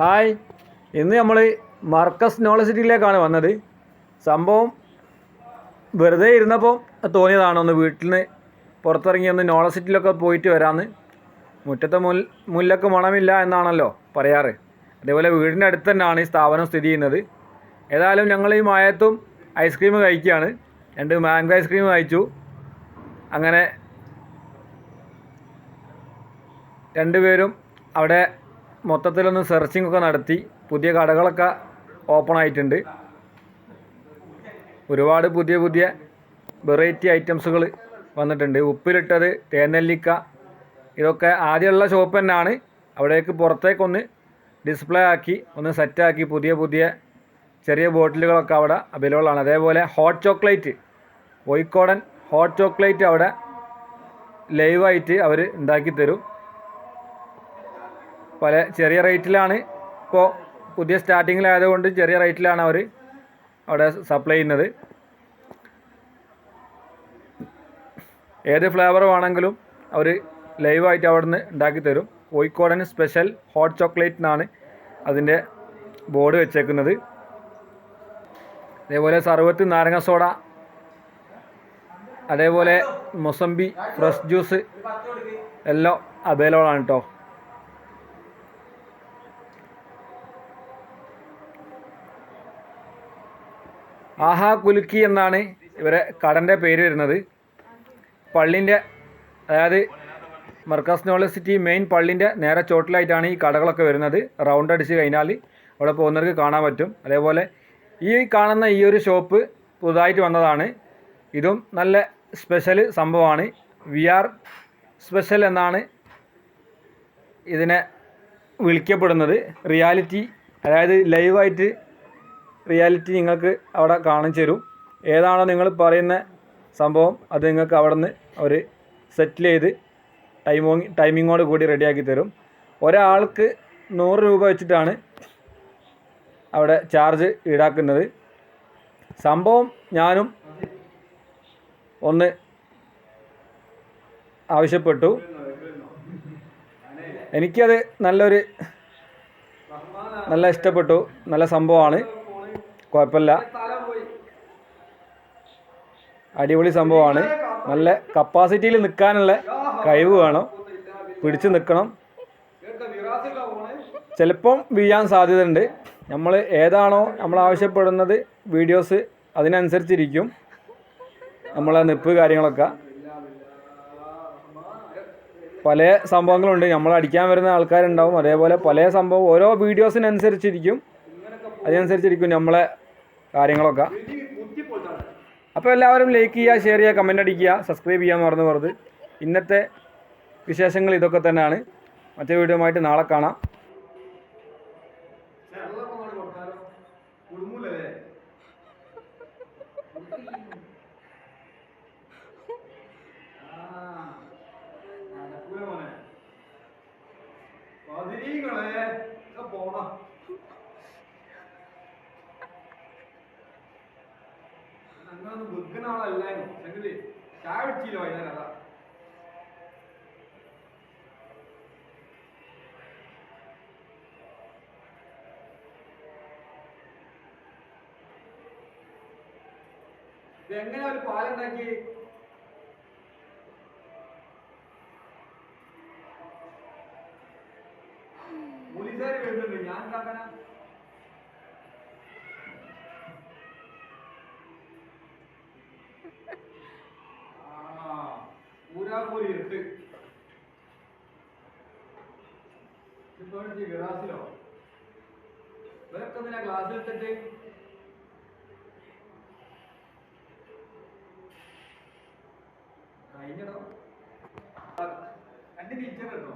Hi. ഇന്ന് നമ്മൾ Markaz knowledge സിറ്റിയിലേക്കാണ് വന്നത്. സംഭവം വെറുതെ ഇരുന്നപ്പോൾ തോന്നിയതാണ് ഒന്ന് വീട്ടിൽ നിന്ന് പുറത്തിറങ്ങി ഒന്ന് നോളജ് സിറ്റിയിലൊക്കെ പോയിട്ട് വരാമെന്ന് മുറ്റത്തെ മുൽ മുല്ലക്ക് മണമില്ല എന്നാണല്ലോ പറയാറ്. അതേപോലെ വീടിന്റെ അടുത്ത് തന്നെയാണ് ഈ സ്ഥാപനം സ്ഥിതി ചെയ്യുന്നത്. ഏതായാലും ഞങ്ങൾ ഈ മയത്തും ഐസ്ക്രീം കഴിക്കുകയാണ്. രണ്ട് മാംഗോ ഐസ്ക്രീം കഴിച്ചു. അങ്ങനെ രണ്ടുപേരും അവിടെ മൊത്തത്തിലൊന്ന് സെർച്ചിങ് ഒക്കെ നടത്തി പുതിയ കടകളൊക്കെ ഓപ്പൺ ആയിട്ടുണ്ട്. ഒരുപാട് പുതിയ പുതിയ വെറൈറ്റി ഐറ്റംസുകൾ വന്നിട്ടുണ്ട്. ഉപ്പിലിട്ടത് തേനെല്ലിക്ക ഇതൊക്കെ ആദ്യമുള്ള ഷോപ്പ് തന്നെയാണ്. അവിടേക്ക് പുറത്തേക്കൊന്ന് ഡിസ്പ്ലേ ആക്കി ഒന്ന് സെറ്റാക്കി പുതിയ പുതിയ ചെറിയ ബോട്ടിലുകളൊക്കെ അവിടെ അവൈലബിൾ ആണ്. അതേപോലെ ഹോട്ട് ചോക്ലേറ്റ് കോഴിക്കോടൻ ഹോട്ട് ചോക്ലേറ്റ് അവിടെ ലൈവായിട്ട് അവർ ഉണ്ടാക്കി തരും. പല ചെറിയ റേറ്റിലാണ് ഇപ്പോൾ പുതിയ സ്റ്റാർട്ടിങ്ങിലായതുകൊണ്ട് ചെറിയ റേറ്റിലാണ് അവർ അവിടെ സപ്ലൈ ചെയ്യുന്നത്. ഏത് ഫ്ലേവർ വേണമെങ്കിലും അവർ ലൈവായിട്ട് അവിടെ നിന്ന് ഉണ്ടാക്കി തരും. കോഴിക്കോടൻ സ്പെഷ്യൽ ഹോട്ട് ചോക്ലേറ്റ് എന്നാണ് അതിന്റെ ബോർഡ് വെച്ചേക്കുന്നത്. അതേപോലെ സർവത്ത് നാരങ്ങ സോഡ അതേപോലെ മൊസംബി ഫ്രഷ് ജ്യൂസ് എല്ലാം അവൈലബിൾ ആണ് കേട്ടോ ആഹാ കുലുക്കി എന്നാണ് ഇവരെ കടന്റെ പേര് വരുന്നത്. പള്ളിന്റെ അതായത് മർക്കസ് നോളജ് സിറ്റി മെയിൻ പള്ളിന്റെ നേരെ ചോട്ടിലായിട്ടാണ് ഈ കടകളൊക്കെ വരുന്നത്. റൗണ്ട് അടിച്ച് കഴിഞ്ഞാൽ അവിടെ പോകുന്നവർക്ക് കാണാൻ പറ്റും. അതേപോലെ ഈ കാണുന്ന ഈ ഒരു ഷോപ്പ് പുതുതായിട്ട് വന്നതാണ്. ഇതും നല്ല സ്പെഷ്യൽ സംഭവമാണ്. വി ആർ സ്പെഷ്യൽ എന്നാണ് ഇതിനെ വിളിക്കപ്പെടുന്നത്. റിയാലിറ്റി അതായത് ലൈവായിട്ട് റിയാലിറ്റി നിങ്ങൾക്ക് അവിടെ കാണിച്ചു തരും ഏതാണോ നിങ്ങൾ പറയുന്ന സംഭവം അത് നിങ്ങൾക്ക് അവിടെ നിന്ന് അവർ സെറ്റിൽ ചെയ്ത് ടൈമോങ് ടൈമിങ്ങോട് കൂടി റെഡിയാക്കി തരും. ഒരാൾക്ക് നൂറ് രൂപ വെച്ചിട്ടാണ് അവിടെ ചാർജ് ഈടാക്കുന്നത്. സംഭവം ഞാനും ഒന്ന് ആവശ്യപ്പെട്ടു. എനിക്കത് നല്ലൊരു നല്ല ഇഷ്ടപ്പെട്ടു. നല്ല സംഭവമാണ്. കുഴപ്പമില്ല. അടിപൊളി സംഭവമാണ്. നല്ല കപ്പാസിറ്റിയിൽ നിൽക്കാനുള്ള കഴിവ് വേണം. പിടിച്ച് നിൽക്കണം ചിലപ്പം വീഴാൻ സാധ്യതയുണ്ട്. നമ്മൾ ഏതാണോ നമ്മൾ ആവശ്യപ്പെടുന്നത് വീഡിയോസ് അതിനനുസരിച്ചിരിക്കും. നമ്മളെ നിപ്പ് കാര്യങ്ങളൊക്കെ. പല സംഭവങ്ങളുണ്ട്. നമ്മൾ അടിക്കാൻ വരുന്ന ആൾക്കാരുണ്ടാവും. അതേപോലെ പല സംഭവം ഓരോ വീഡിയോസിനനുസരിച്ചിരിക്കും അതിനനുസരിച്ചിരിക്കും നമ്മളെ കാര്യങ്ങളൊക്കെ. അപ്പോൾ എല്ലാവരും ലൈക്ക് ചെയ്യുക ഷെയർ ചെയ്യുക കമന്റ് അടിക്കുക സബ്സ്ക്രൈബ് ചെയ്യാൻ മറന്നു പറഞ്ഞത് ഇന്നത്തെ വിശേഷങ്ങൾ ഇതൊക്കെ തന്നെയാണ്. മറ്റേ വീഡിയോ ആയിട്ട് നാളെ കാണാം. പോണം. അങ്ങനൊന്നും വെക്കുന്ന ആളല്ലായിരുന്നു. സംഗതി ചായ കുടിച്ചില്ല വൈകുന്നേരം അതാ. എങ്ങനെ ഒരു പാലുണ്ടാക്കി പോലീസുകാർ വരുന്നുണ്ട്. ഞാൻ ഉണ്ടാക്കാനാ പൂരാപൂരി ഇരുട്ട് ഇപ്പൊ ഗ്ലാസ്സിലോ ഇവരൊക്കെ എന്തിനാ ഗ്ലാസ്സിൽ ഇട്ടിട്ട് കഴിഞ്ഞടോ. രണ്ട് ടീച്ചർ കേട്ടോ